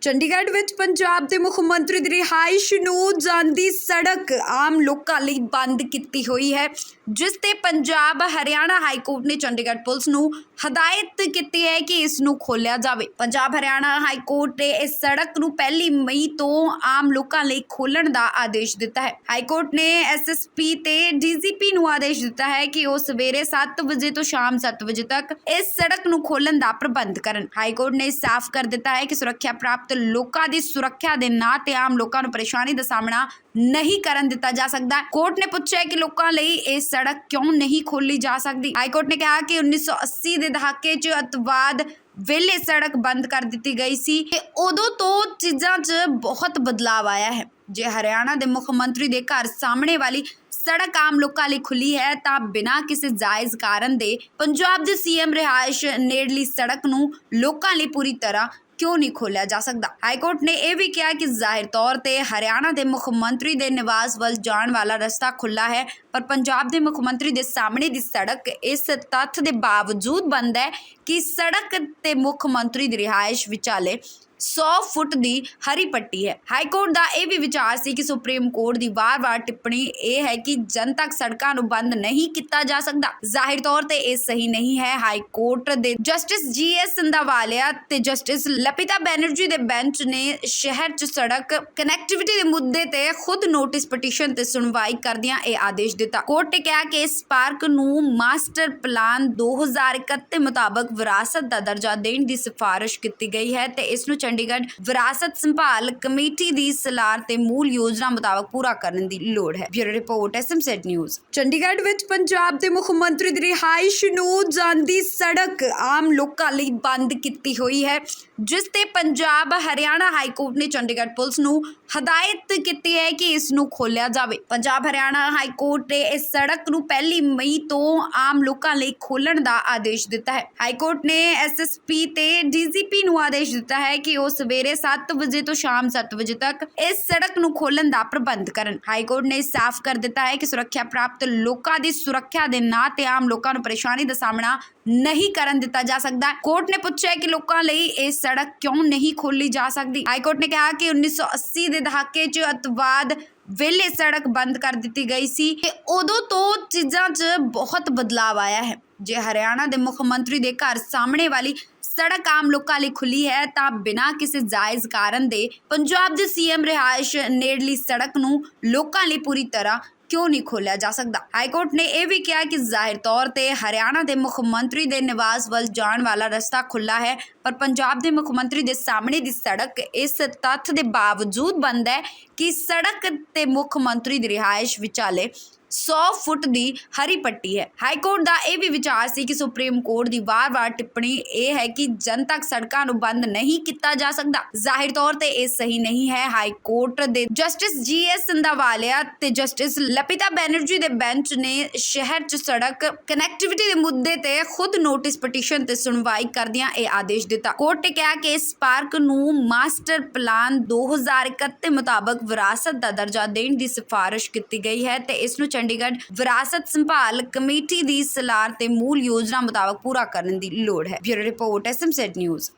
ਚੰਡੀਗੜ੍ਹ ਵਿੱਚ ਪੰਜਾਬ ਦੇ ਮੁੱਖ ਮੰਤਰੀ ਦੀ ਰਿਹਾਇਸ਼ ਨੂੰ ਜਾਂਦੀ ਸੜਕ ਆਮ ਲੋਕਾਂ ਲਈ ਬੰਦ ਕੀਤੀ ਹੋਈ ਹੈ, ਜਿਸ ਤੇ ਪੰਜਾਬ ਹਰਿਆਣਾ ਹਾਈ ਕੋਰਟ ਨੇ ਚੰਡੀਗੜ੍ਹ ਪੁਲਿਸ ਨੂੰ ਹਦਾਇਤ ਕੀਤੀ ਹੈ ਕਿ ਇਸ ਨੂੰ ਖੋਲਿਆ ਜਾਵੇ। ਪੰਜਾਬ ਹਰਿਆਣਾ ਹਾਈ ਕੋਰਟ ਨੇ ਇਸ ਸੜਕ ਨੂੰ ਪਹਿਲੀ ਮਈ ਤੋਂ ਆਮ ਲੋਕਾਂ ਲਈ ਖੋਲਣ ਦਾ ਆਦੇਸ਼ ਦਿੱਤਾ ਹੈ। ਹਾਈ ਕੋਰਟ ਨੇ ਐਸਐਸਪੀ ਤੇ ਡੀਜੀਪੀ ਨੂੰ ਆਦੇਸ਼ ਦਿੱਤਾ ਹੈ ਕਿ ਉਹ ਸਵੇਰੇ 7 ਵਜੇ ਤੋਂ ਸ਼ਾਮ 7 ਵਜੇ ਤੱਕ ਇਸ ਸੜਕ ਨੂੰ ਖੋਲਣ ਦਾ ਪ੍ਰਬੰਧ ਕਰਨ। ਹਾਈ ਕੋਰਟ ਨੇ ਸਾਫ਼ ਕਰ ਦਿੱਤਾ ਹੈ ਕਿ ਸੁਰੱਖਿਆ ਪ੍ਰਾਪਤ ਲੋਕਾਂ ਦੀ ਸੁਰੱਖਿਆ ਦੇ ਨਾਂ ਤੇ ਆਮ ਲੋਕਾਂ ਨੂੰ ਪਰੇਸ਼ਾਨੀ ਦਾ ਸਾਹਮਣਾ ਨਹੀਂ ਕਰਨ ਦਿੱਤਾ ਜਾ ਸਕਦਾ। ਕੋਰਟ ਨੇ ਪੁੱਛਿਆ ਕਿ ਲੋਕਾਂ ਲਈ ਇਹ ਸੜਕ ਕਿਉਂ ਨਹੀਂ ਖੋਲੀ ਜਾ ਸਕਦੀ? ਹਾਈ ਕੋਰਟ ਨੇ ਕਿਹਾ ਕਿ 1980 ਦੇ ਦਹਾਕੇ 'ਚ ਅਤਵਾਦ ਵੇਲੇ ਸੜਕ ਬੰਦ ਕਰ ਦਿੱਤੀ ਗਈ ਸੀ ਤੇ ਉਦੋਂ ਤੋਂ ਚੀਜ਼ਾਂ 'ਚ ਬਹੁਤ ਬਦਲਾਅ ਆਇਆ ਹੈ। ਜੇ ਹਰਿਆਣਾ ਦੇ ਮੁੱਖ ਮੰਤਰੀ ਦੇ ਘਰ ਸਾਹਮਣੇ ਵਾਲੀ ਸੜਕ ਆਮ ਲੋਕਾਂ ਲਈ ਖੁੱਲੀ ਹੈ, ਤਾਂ ਬਿਨਾਂ ਕਿਸੇ ਜਾਇਜ਼ ਕਾਰਨ ਦੇ ਪੰਜਾਬ ਦੇ ਸੀਐਮ ਰਿਹਾਇਸ਼ ਨੇੜਲੀ ਸੜਕ ਨੂੰ ਲੋਕਾਂ ਲਈ ਪੂਰੀ ਤਰ੍ਹਾਂ ਕਿਉਂ ਨਹੀਂ ਖੋਲਿਆ ਜਾ ਸਕਦਾ? ਹਾਈ ਕੋਰਟ ਨੇ ਇਹ ਵੀ ਕਿਹਾ ਕਿ ਜ਼ਾਹਿਰ ਤੌਰ ਤੇ ਹਰਿਆਣਾ ਦੇ ਮੁੱਖ ਮੰਤਰੀ ਦੇ ਨਿਵਾਸ ਵੱਲ ਜਾਣ ਵਾਲਾ ਰਸਤਾ ਖੁੱਲਾ ਹੈ। ਪਰ ਪੰਜਾਬ ਦੇ ਮੁੱਖ ਮੰਤਰੀ ਦੇ ਸਾਹਮਣੇ ਦੀ ਸੜਕ ਇਸ ਤੱਥ ਦੇ ਬਾਵਜੂਦ ਬੰਦ ਹੈ ਕਿ ਸੜਕ ਤੇ ਮੁੱਖ ਮੰਤਰੀ ਦੀ ਰਿਹਾਇਸ਼ ਵਿਚਾਲੇ 100 ਫੁੱਟ ਦੀ ਹਰੀ ਪੱਟੀ ਹੈ। ਹਾਈ ਕੋਰਟ ਦਾ ਇਹ ਵੀ ਵਿਚਾਰ ਸੀ ਕਿ ਸੁਪਰੀਮ ਕੋਰਟ ਦੀ ਵਾਰ-ਵਾਰ ਟਿੱਪਣੀ ਇਹ ਹੈ ਕਿ ਜਨਤਕ ਸੜਕਾਂ ਨੂੰ ਬੰਦ ਨਹੀਂ ਕੀਤਾ ਜਾ ਸਕਦਾ। ਜ਼ਾਹਿਰ ਤੌਰ ਤੇ ਇਹ ਸਹੀ ਨਹੀਂ ਹੈ। ਹਾਈ ਕੋਰਟ ਦੇ ਜਸਟਿਸ ਜੀ ਐਸ ਸੰਧਾਵਾਲਿਆ ਤੇ ਜਸਟਿਸ ਲਪਿਤਾ ਬੈਨਰਜੀ ਦੇ ਬੈਂਚ ਨੇ ਸ਼ਹਿਰ 'ਚ ਸੜਕ ਕਨੈਕਟੀਵਿਟੀ ਦੇ ਮੁੱਦੇ ਤੇ ਖੁਦ ਨੋਟਿਸ ਪਟੀਸ਼ਨ ਤੇ ਸੁਣਵਾਈ ਕਰਦਿਆਂ ਇਹ ਆਦੇਸ਼ ਦਿੱਤਾ। ਕੋਰਟ ਨੇ ਕਿਹਾ ਕਿ ਇਸ ਪਾਰਕ ਨੂੰ ਮਾਸਟਰ ਪਲਾਨ 2021 ਦੇ ਮੁਤਾਬਕ ਵਿਰਾਸਤ ਦਾ ਦਰਜਾ ਦੇਣ ਦੀ ਸਿਫਾਰਿਸ਼ ਕੀਤੀ ਗਈ ਹੈ ਤੇ ਇਸ ਨੂੰ ਚੰਡੀਗੜ੍ਹ ਵਿਰਾਸਤ ਸੰਭਾਲ ਕਮੇਟੀ ਦੀ ਸਲਾਹ ਤੇ ਮੂਲ ਯੋਜਨਾ ਮੁਤਾਬਕ ਪੂਰਾ ਕਰਨ ਦੀ ਲੋੜ ਹੈ। Bureau report, SMZ news. Chandigarh ਵਿੱਚ ਪੰਜਾਬ ਦੇ ਮੁੱਖ ਮੰਤਰੀ ਦੀ ਰਿਹਾਇਸ਼ ਨੂੰ ਜਾਂਦੀ ਸੜਕ ਆਮ ਲੋਕਾਂ ਲਈ ਬੰਦ ਕੀਤੀ ਹੋਈ ਹੈ, ਜਿਸ ਤੇ ਪੰਜਾਬ, ਹਰਿਆਣਾ ਹਾਈ ਕੋਰਟ ਨੇ ਚੰਡੀਗੜ੍ਹ ਪੁਲਿਸ ਨੂੰ ਹਦਾਇਤ ਕੀਤੀ ਹੈ ਕਿ ਇਸ ਨੂੰ ਖੋਲਿਆ ਜਾਵੇ। ਪੰਜਾਬ, ਹਰਿਆਣਾ ਹਾਈ ਕੋਰਟ ਨੇ ਇਸ ਸੜਕ ਨੂੰ ਪਹਿਲੀ ਮਈ ਤੋਂ ਆਮ ਲੋਕਾਂ ਲਈ ਖੋਲਣ ਦਾ ਆਦੇਸ਼ ਦਿੱਤਾ ਹੈ। ਹਾਈ ਕੋਰਟ ਨੇ ਐਸਐਸਪੀ ਤੇ ਡੀਜੀਪੀ ਨੂੰ ਆਦੇਸ਼ ਦਿੱਤਾ ਹੈ ਕਿ ਉਹ ਸਵੇਰੇ 7 ਵਜੇ ਤੋਂ ਸ਼ਾਮ 7 ਵਜੇ ਤੱਕ ਇਸ ਸੜਕ ਨੂੰ ਖੋਲ੍ਹਣ ਦਾ ਪ੍ਰਬੰਧ ਕਰਨ। ਹਾਈ ਕੋਰਟ ਨੇ ਸਾਫ਼ ਕਰ ਦਿੱਤਾ ਹੈ ਕਿ ਸੁਰੱਖਿਆ ਪ੍ਰਾਪਤ ਲੋਕਾਂ ਦੀ ਸੁਰੱਖਿਆ ਦੇ ਨਾਂ ਤੇ ਆਮ ਲੋਕਾਂ ਨੂੰ ਪਰੇਸ਼ਾਨੀ ਦਾ ਸਾਹਮਣਾ ਨਹੀਂ ਕਰਨ ਦਿੱਤਾ ਜਾ ਸਕਦਾ। ਕੋਰਟ ਨੇ ਪੁੱਛਿਆ ਕਿ ਲੋਕਾਂ ਲਈ ਇਹ ਸੜਕ ਕਿਉਂ ਨਹੀਂ ਖੋਲੀ ਜਾ ਸਕਦੀ? ਹਾਈ ਕੋਰਟ ਨੇ ਕਿਹਾ ਕਿ 1980 ਦੇ ਦਹਾਕੇ 'ਚ ਅਤਵਾਦ ਵੇਲੇ ਸੜਕ ਬੰਦ ਕਰ ਦਿੱਤੀ ਗਈ ਸੀ ਤੇ ਉਦੋਂ ਤੋਂ ਚੀਜ਼ਾਂ 'ਚ ਬਹੁਤ ਬਦਲਾਅ ਆਇਆ ਹੈ। ਜੇ ਹਰਿਆਣਾ ਦੇ ਮੁੱਖ ਮੰਤਰੀ ਦੇ ਘਰ ਸਾਹਮਣੇ ਵਾਲੀ ਸੜਕ ਆਮ ਲੋਕਾਂ ਲਈ ਖੁੱਲੀ ਹੈ ਤਾਂ ਬਿਨਾਂ ਕਿਸੇ ਜਾਇਜ਼ ਕਾਰਨ ਦੇ ਪੰਜਾਬ ਦੇ ਸੀਐਮ ਰਿਹਾਇਸ਼ ਨੇੜਲੀ ਸੜਕ ਨੂੰ ਲੋਕਾਂ ਲਈ ਪੂਰੀ ਤਰ੍ਹਾਂ ਕਿਉਂ ਨਹੀਂ ਖੋਲਿਆ ਜਾ ਸਕਦਾ? ਹਾਈ ਕੋਰਟ ਨੇ ਇਹ ਵੀ ਕਿਹਾ ਕਿ ਜ਼ਾਹਿਰ ਤੌਰ ਤੇ ਹਰਿਆਣਾ ਦੇ ਮੁੱਖ ਮੰਤਰੀ ਦੇ ਨਿਵਾਸ ਵੱਲ ਜਾਣ ਵਾਲਾ ਰਸਤਾ ਖੁੱਲਾ ਹੈ, ਪਰ ਪੰਜਾਬ ਦੇ ਮੁੱਖ ਮੰਤਰੀ ਦੇ ਸਾਹਮਣੇ ਦੀ ਸੜਕ ਇਸ ਤੱਥ ਦੇ ਬਾਵਜੂਦ ਬੰਦ ਹੈ ਕਿ ਸੜਕ ਤੇ ਮੁੱਖ ਮੰਤਰੀ ਦੀ ਰਿਹਾਇਸ਼ ਵਿਚਾਲੇ 100 ਫੁੱਟ ਦੀ ਹਰੀ ਪੱਟੀ ਹੈ। ਹਾਈ ਕੋਰਟ ਦਾ ਇਹ ਵੀ ਵਿਚਾਰ ਸੀ ਕਿ ਸੁਪਰੀਮ ਕੋਰਟ ਦੀ ਵਾਰ-ਵਾਰ ਟਿੱਪਣੀ ਇਹ ਹੈ ਕਿ ਜਨਤਕ ਸੜਕਾਂ ਨੂੰ ਬੰਦ ਨਹੀਂ ਕੀਤਾ ਜਾ ਸਕਦਾ। ਜ਼ਾਹਿਰ ਤੌਰ ਤੇ ਇਹ ਸਹੀ ਨਹੀਂ ਹੈ। ਹਾਈ ਕੋਰਟ ਦੇ ਜਸਟਿਸ ਜੀ ਐਸ ਸੰਧਾਵਾਲੀਆ ਤੇ ਜਸਟਿਸ ਲਪਿਤਾ ਬੈਨਰਜੀ ਦੇ ਬੈਂਚ ਨੇ ਸ਼ਹਿਰ 'ਚ ਸੜਕ ਕਨੈਕਟੀਵਿਟੀ ਦੇ ਮੁੱਦੇ ਤੇ ਖੁਦ ਨੋਟਿਸ ਪਟੀਸ਼ਨ ਤੇ ਸੁਣਵਾਈ ਕਰਦਿਆਂ ਇਹ ਆਦੇਸ਼ ਦਿੱਤਾ। ਕੋਰਟ ਨੇ ਕਿਹਾ ਕਿ ਇਸ ਪਾਰਕ ਨੂੰ ਮਾਸਟਰ ਪਲਾਨ 2021 ਦੇ ਮੁਤਾਬਕ ਵਿਰਾਸਤ ਦਾ ਦਰਜਾ ਦੇਣ ਦੀ ਸਿਫਾਰਿਸ਼ ਕੀਤੀ ਗਈ ਹੈ ਤੇ ਇਸ ਨੂੰ ਚੰਡੀਗੜ੍ਹ ਵਿਰਾਸਤ ਸੰਭਾਲ ਕਮੇਟੀ ਦੀ ਸਲਾਹ ਤੇ ਮੂਲ ਯੋਜਨਾ ਮੁਤਾਬਕ ਪੂਰਾ ਕਰਨ ਦੀ ਲੋੜ ਹੈ। Bureau report SMZ news